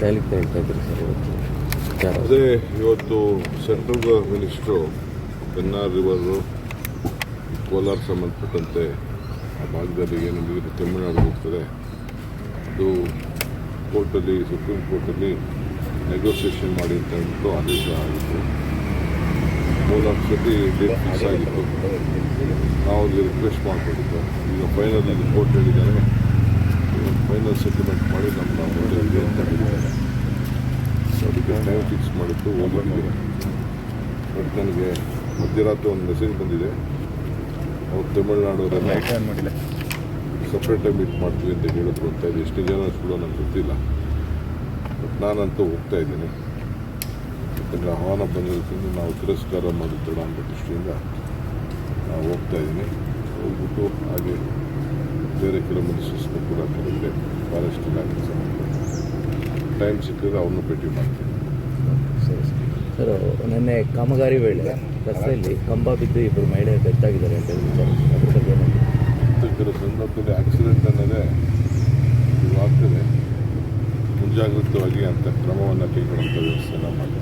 ದೆಹಲಿಗೆ ಹೇಳ್ತಾ ಇದ್ರಿ ಸರ್ ಇವತ್ತು ಅದೇ ಇವತ್ತು central minister Pennar river Kolar ಸಂಬಂಧಪಟ್ಟಂತೆ ಆ ಭಾಗದಲ್ಲಿ ಏನು ನೀರು ತಮಿಳುನಾಡು ಹೋಗ್ತದೆ. ಅದು ಕೋರ್ಟಲ್ಲಿ ಸುಪ್ರೀಂ ಕೋರ್ಟಲ್ಲಿ ನೆಗೋಸಿಯೇಷನ್ ಮಾಡಿ ಅಂತ ಹೇಳ್ಬಿಟ್ಟು ಆದೇಶ ಆಗಿತ್ತು. ಮೂರ್ನಾಲ್ಕು ಸತಿ ಡೇಟ್ ಫಿಕ್ಸ್ ಆಗಿತ್ತು. ನಾವು ಅಲ್ಲಿ ರಿಕ್ವೆಸ್ಟ್ ಮಾಡಿಕೊಂಡಿದ್ದು. ಈಗ ಫೈನಲ್ ಕೋರ್ಟ್ ಹೇಳಿದ್ದಾರೆ. ಫೈನಲ್ ಸೆಟಲ್ಮೆಂಟ್ ಮಾಡಿ ನಮ್ಮ ಹೋಟೆಲ್ಗೆ ಅಂತ ಹೇಳಿದ್ದಾರೆ. ಸೊ ಅದಕ್ಕೆ ಟೈಮ್ ಫಿಕ್ಸ್ ಮಾಡಿತ್ತು ಹೋಗಿ ಬಟ್ ನನಗೆ ಮಧ್ಯರಾತ್ರಿ ಒಂದು ಮೆಸೇಜ್ ಬಂದಿದೆ. ಅವ್ರು ತಮಿಳ್ನಾಡವರೆಲ್ಲ ಸಪ್ರೇಟ್ ಸಪ್ರೇಟಾಗಿ ಮೀಟ್ ಮಾಡ್ತೀವಿ ಅಂತ ಹೇಳಿದ್ರು ಅಂತ ಇದೆ. ಎಷ್ಟು ಜನ ಕೂಡ ನನಗೆ ಗೊತ್ತಿಲ್ಲ. ಬಟ್ ನಾನಂತೂ ಹೋಗ್ತಾ ಇದ್ದೀನಿ. ಯಾಕಂದರೆ ಆಹ್ವಾನ ಬಂದಿರೋದ್ರಿಂದ ನಾವು ತಿರಸ್ಕಾರ ಮಾಡಿದ್ದಡ ಅನ್ನೋ ದೃಷ್ಟಿಯಿಂದ ನಾವು ಹೋಗ್ತಾ ಇದ್ದೀನಿ. ಹೋಗ್ಬಿಟ್ಟು ಹಾಗೆ ಬೇರೆ ಕೆಲವು ಮಿನಿಸ್ಟರ್ಸ್ನು ಕೂಡ ಕರೆದಿದೆ ಫಾರೆಸ್ಟ್ ಇಲಾಖೆ ಸಂಬಂಧ ಟೈಮ್ ಸಿಕ್ಕಿದ್ರೆ ಅವ್ರನ್ನೂ ಭೇಟಿ ಮಾಡ್ತೀನಿ. ಸರಿ ಸರ್ ನಿನ್ನೆ ಕಾಮಗಾರಿ ವೇಳೆ ರಸ್ತೆಯಲ್ಲಿ ಕಂಬ ಬಿದ್ದು ಇಬ್ಬರು ಮಹಿಳೆಯರು ಬೆತ್ತಾಗಿದ್ದಾರೆ ಅಂತ ಹೇಳಿ ವಿಚಾರ ಅದ್ರ ಬಗ್ಗೆ ಕೆಲವು ಸಂದರ್ಭದಲ್ಲಿ ಆಕ್ಸಿಡೆಂಟ್ ಅನ್ನೋದೇ ಇದು ಆಗ್ತದೆ. ಮುಂಜಾಗ್ರತವಾಗಿ ಅಂತ ಕ್ರಮವನ್ನು ಕೈಗೊಳ್ಳುವಂಥ ವ್ಯವಸ್ಥೆನ ಮಾಡಿ